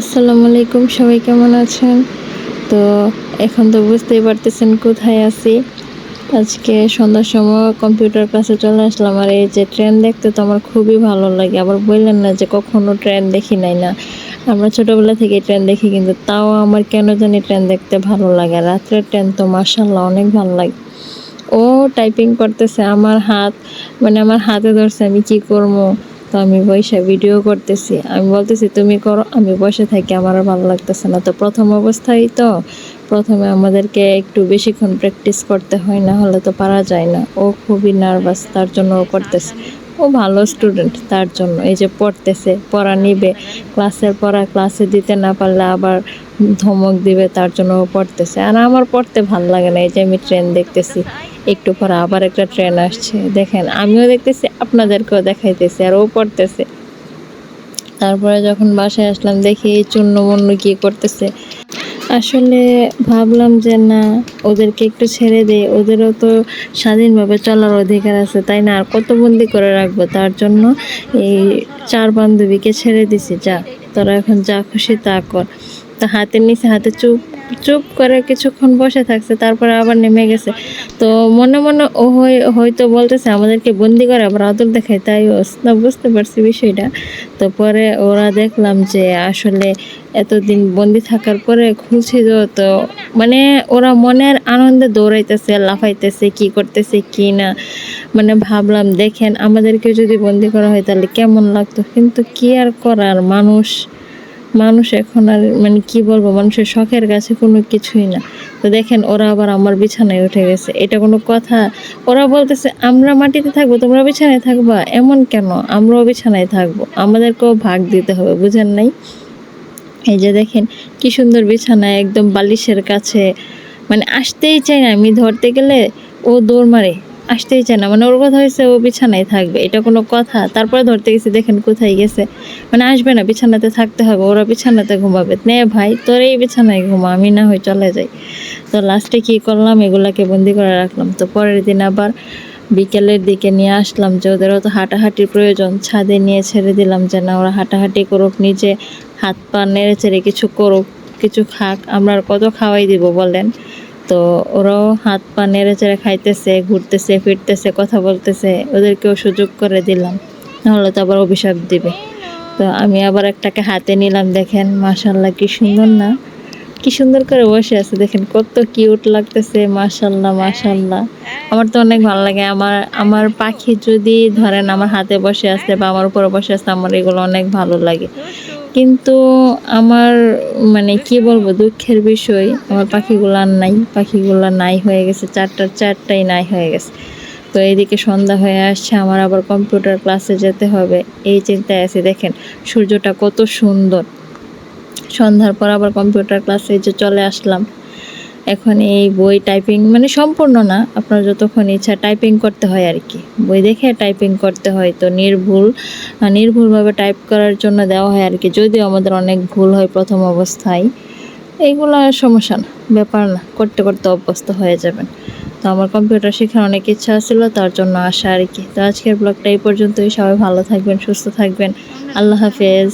আসসালামু আলাইকুম, সবাই কেমন আছেন? তো এখন তো বুঝতেই পারতেছেন কোথায় আছি। আজকে সন্ধ্যার সময় কম্পিউটার ক্লাসে চলে আসলাম আর এই যে ট্রেন দেখতে তো আমার খুবই ভালো লাগে। আবার বললেন না যে কখনো ট্রেন দেখি নাই না। আমরা ছোটোবেলা থেকে ট্রেন দেখি, কিন্তু তাও আমার কেন জানি ট্রেন দেখতে ভালো লাগে। রাত্রের ট্রেন তো মার্শাল্লাহ অনেক ভালো লাগে, ও টাইপিং করতেছে, আমার হাত মানে আমার হাতে ধরছে, আমি কি করব? তো আমি বসে ভিডিও করতেছি। আমি বলতেছি, তুমি করো, আমি বসে থাকি, আমার আর ভালো লাগতেছে না। তো প্রথম অবস্থায় তো প্রথমে আমাদেরকে একটু বেশিক্ষণ প্র্যাকটিস করতে হয়, না হলে তো পারা যায় না। ও খুবই নার্ভাস তার জন্য ও করতেছে। ও ভালো স্টুডেন্ট তার জন্য। এই যে পড়তেছে, পড়া নিবে ক্লাসের পড়া ক্লাসে দিতে না পারলে আবার ধমক দিবে, তার জন্য পড়তেছে। আর আমার পড়তে ভালো লাগে না, এই যে আমি ট্রেন দেখতেছি, একটু পরে আবার একটা ট্রেন আসছে। দেখেন, আমিও দেখতেছি, আপনাদেরকেও দেখাইতেছি, আর ও পড়তেছে। তারপরে যখন বাসায় আসলাম, দেখি এই চূন্য মন্য কি করতেছে। আসলে ভাবলাম যে না, ওদেরকে একটু ছেড়ে দে ওদেরও তো স্বাধীনভাবে চলার অধিকার আছে, তাই না? আর কত বন্দি করে রাখব? তার জন্য এই চার বান্ধবীকে ছেড়ে দিছি, যা। তোরা এখন যা খুশি তা কর। তা হাতের নিচে হাতে চুপ চুপ করে কিছুক্ষণ বসে থাকছে, তারপরে আবার নেমে গেছে। তো মনে মনে ও হয়তো বলতেছে আমাদেরকে বন্দি করে আবার আদর দেখায়, তাই না বুঝতে পারছি বিষয়টা। তো পরে ওরা দেখলাম যে আসলে এতদিন বন্দি থাকার পরে খুলছিল, তো মানে ওরা মনের আনন্দে দৌড়াইতেছে, লাফাইতেছে, কি করতেছে, কি না। মানে ভাবলাম, দেখেন, আমাদেরকে যদি বন্দি করা হয় তাহলে কেমন লাগতো? কিন্তু কি আর করার, মানুষ মানুষ এখন আর মানে কি বলব, মানুষের শখের কাছে কোনো কিছুই না। তো দেখেন, ওরা আবার আমার বিছানায় উঠে গেছে। এটা কোনো কথা। ওরা বলতেছে, আমরা মাটিতে থাকব, তোমরা বিছানায় থাকবা? এমন কেন? আমরাও বিছানায় থাকব। আমাদেরকেও ভাগ দিতে হবে, বুঝেন নাই? এই যে দেখেন, কি সুন্দর বিছানায় একদম বালিশের কাছে। মানে আসতেই চাই না। আমি ধরতে গেলে ও দৌড় মারে। আসতেই চায় না। মানে ওর কথা হয়েছে ও বিছানায় থাকবে। এটা কোনো কথা। তারপরে ধরতে গেছে, দেখেন কোথায় গেছে। মানে আসবে না, বিছানাতে থাকতে হবে। ওরা বিছানাতে ঘুমাবে। নে ভাই, তোর এই বিছানায় ঘুমা, আমি না হয় চলে যাই। তো লাস্টে কি করলাম? এগুলাকে বন্দি করে রাখলাম। তো পরের দিন আবার বিকেলের দিকে নিয়ে আসলাম যে ওদেরও তো হাঁটাহাঁটির প্রয়োজন। ছাদে নিয়ে ছেড়ে দিলাম যে, না, ওরা হাঁটাহাঁটি করুক, নিজে হাত পা নেড়ে চেড়ে কিছু করুক, কিছু খাক। আমরা আর কত খাওয়াই দিব বলেন? তো ওরাও হাত পা নেড়ে চেড়ে খাইতেছে, ঘুরতেছে, ফিরতেছে, কথা বলতেছে। ওদেরকেও সুযোগ করে দিলাম। নাহলে তো আবার অভিশাপ দিবে। তো আমি আবার একটাকে হাতে নিলাম, দেখেন। মাশাল্লাহ কি সুন্দর না? কি সুন্দর করে বসে আছে, দেখেন। কত কিউট লাগতেছে মাশাল্লাহ মাশাল্লাহ আমার তো অনেক ভালো লাগে। আমার আমার পাখি যদি ধরেন আমার হাতে বসে আছে বা আমার উপরে বসে আছে, আমার এগুলো অনেক ভালো লাগে। কিন্তু আমার মানে কি বলব, দুঃখের বিষয়, আমার পাখিগুলো আর নাই, পাখিগুলো নাই হয়ে গেছে, চারটার চারটাই নাই হয়ে গেছে। তো এইদিকে সন্ধ্যা হয়ে আসছে, আমার আবার কম্পিউটার ক্লাসে যেতে হবে, এই চিন্তায় আছে, দেখেন সূর্যটা কত সুন্দর। সন্ধ্যার পর আবার কম্পিউটার ক্লাসে যে চলে আসলাম। এখন এই বই টাইপিং মানে সম্পূর্ণ না, আপনার যতক্ষণ ইচ্ছা টাইপিং করতে হয় আর কি। বই দেখে টাইপিং করতে হয়, তো নির্ভুল নির্ভুলভাবে টাইপ করার জন্য দেওয়া হয় আর কি। যদিও আমাদের অনেক ভুল হয় প্রথম অবস্থায়, এইগুলো সমস্যা না, ব্যাপার না, করতে করতে অভ্যস্ত হয়ে যাবেন। তো আমার কম্পিউটার শেখার অনেক ইচ্ছা ছিল তার জন্য আসা আর কি। তো আজকের ব্লগটা এই পর্যন্তই, সবাই ভালো থাকবেন, সুস্থ থাকবেন, আল্লাহ হাফেজ।